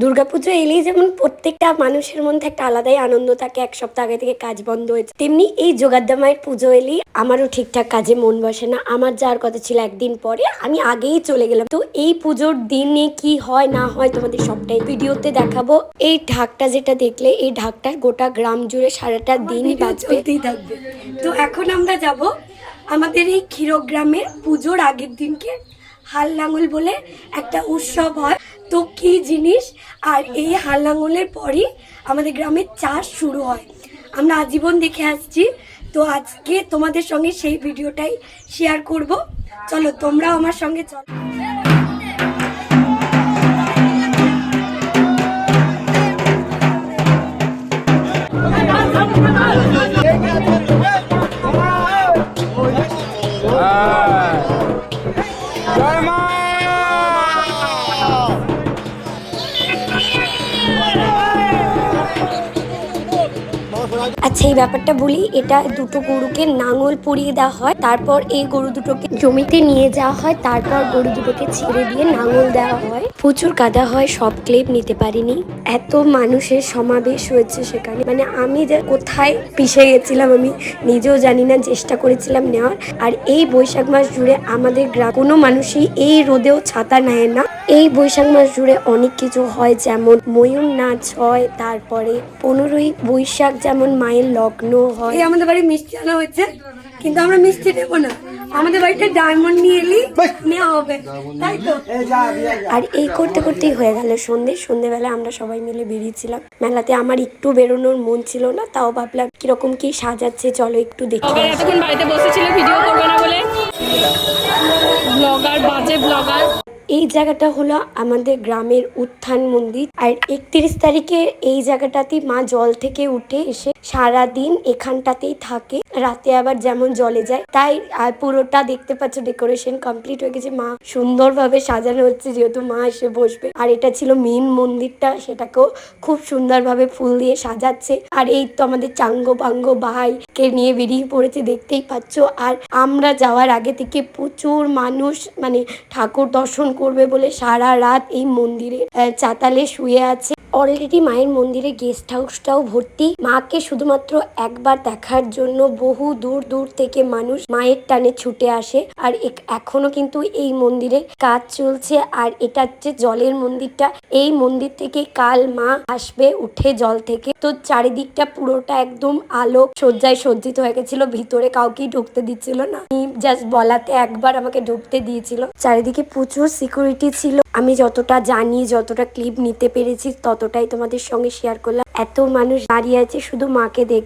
দুর্গাপুজো এলেই যেমন প্রত্যেকটা মানুষের মধ্যে একটা আলাদাই আনন্দ থাকে এক সপ্তাহ আগে থেকে কাজ বন্ধ হয়েছে। তেমনি এই যোগাদ্দা মায়ের পুজো এলেই আমারও ঠিকঠাক কাজে মন বসে না। আমার যাওয়ার কথা ছিল একদিন পরে আমি আগেই চলে গেলাম। তো এই পুজোর দিনে কি হয় না হয় তোমাদের সবটাই ভিডিওতে দেখাবো। এই ঢাকটা যেটা দেখলে এই ঢাকটা গোটা গ্রাম জুড়ে সারাটা দিনই বাজবে। থাকবে। তো এখন আমরা যাব আমাদের এই ক্ষীরগ্রামের পুজোর আগের দিনকে হাল লাঙল বলে একটা উৎসব হয়। তো কি জিনিস আর এই হাল লাঙলের পরই আমাদের গ্রামে চাষ শুরু হয়। আমরা আজীবন দেখে আসছি। তো আজকে তোমাদের সঙ্গে সেই ভিডিওটাই শেয়ার করব। চলো তোমরাও আমার সঙ্গে চলো। আচ্ছা এই ব্যাপারটা বলি, এটা দুটো গরুকে নাঙল পরিয়ে দেওয়া হয়, তারপর এই গরু দুটোকে জমিতে নিয়ে যাওয়া হয়, তারপর গরু দুটোকে ছেড়ে দিয়ে নাঙল দেওয়া হয়। প্রচুর কাদা হয়, সব ক্লেপ নিতে পারিনি। এত মানুষের সমাবেশ হয়েছে সেখানে। মানে আমি যে কোথায় পিষে গেছিলাম, আমি নিজেও জানি না, চেষ্টা করেছিলাম নেওয়ার। আর এই বৈশাখ মাস জুড়ে আমাদের গ্রাম কোনো মানুষই এই রোদেও ছাতা নেয় না। এই বৈশাখ মাস জুড়ে অনেক কিছু হয় যেমন ময়ূর নাচ হয় তারপরে পনেরোই বৈশাখ যেমন মায়ের লগ্ন হয়। এই আমাদের বাড়ি মিষ্টি আনা হয়েছে কিন্তু আমরা মিষ্টি নেব না। আমাদের বাড়িতে ডায়মন্ড নিয়ে এলি নেওয়া হবে। তাই তো? আর এই করতে করতেই হয়ে গেল সন্ধে। সন্ধেবেলা আমরা সবাই মিলে বেরিয়েছিলাম। মেলাতে আমার একটু বেরোনোর মন ছিল না তাও ভাবলাম কীরকম কি সাজাচ্ছে চলো একটু দেখি। এতক্ষণ বাড়িতে বসেছিল ভিডিও করবে না বলে। ব্লগার বাজে ব্লগার। এই জায়গাটা হলো আমাদের গ্রামের উত্থান মন্দির। আর একত্রিশ তারিখে এই জায়গাটাতে মা জল থেকে উঠে এসে সারা দিন এখানটাতেই থাকে। রাতে আবার যেমন জলে যায়, তাই আর পুরোটা দেখতে পাচ্ছ, ডেকোরেশন কমপ্লিট হয়ে গেছে। মা সুন্দরভাবে সাজানো হচ্ছে, যেহেতু মা এসে বসবে। আর এটা ছিল মেন মন্দিরটা, সেটাকেও খুব সুন্দরভাবে ফুল দিয়ে সাজাচ্ছে। আর এই তো আমাদের চাঙ্গো পাঙ্গো ভাইকে নিয়ে বেরিয়ে পড়েছে, দেখতেই পাচ্ছ। আর আমরা যাওয়ার আগে থেকে প্রচুর মানুষ মানে ঠাকুর দর্শন করবে বলে সারা রাত এই মন্দিরে চাতালে শুয়ে আছে। অলরেডি মায়ের মন্দিরে গেস্ট হাউসটাও ভর্তি। মাকে শুধুমাত্র একবার দেখার জন্য বহু দূর দূর থেকে মানুষ মায়ের টানে ছুটে আসে। আর এখনও কিন্তু এই মন্দিরে কাজ চলছে। আর এটা হচ্ছে জলের মন্দিরটা। এই মন্দির থেকে কাল মা আসবে উঠে জল থেকে। তো চারিদিকটা পুরোটা একদম আলো সজ্জায় সজ্জিত হয়ে গেছিল। ভিতরে কাউকেই ঢুকতে দিচ্ছিল না। জাস্ট বলাতে একবার আমাকে ঢুকতে দিয়েছিল। চারিদিকে প্রচুর সিকিউরিটি ছিল। আমি যতটা জানি, যতটা ক্লিপ নিতে পেরেছি, ততটাই তোমাদের সঙ্গে শেয়ার করলাম। এত মানুষ দাঁড়িয়ে আছে শুধু মাকে দেখ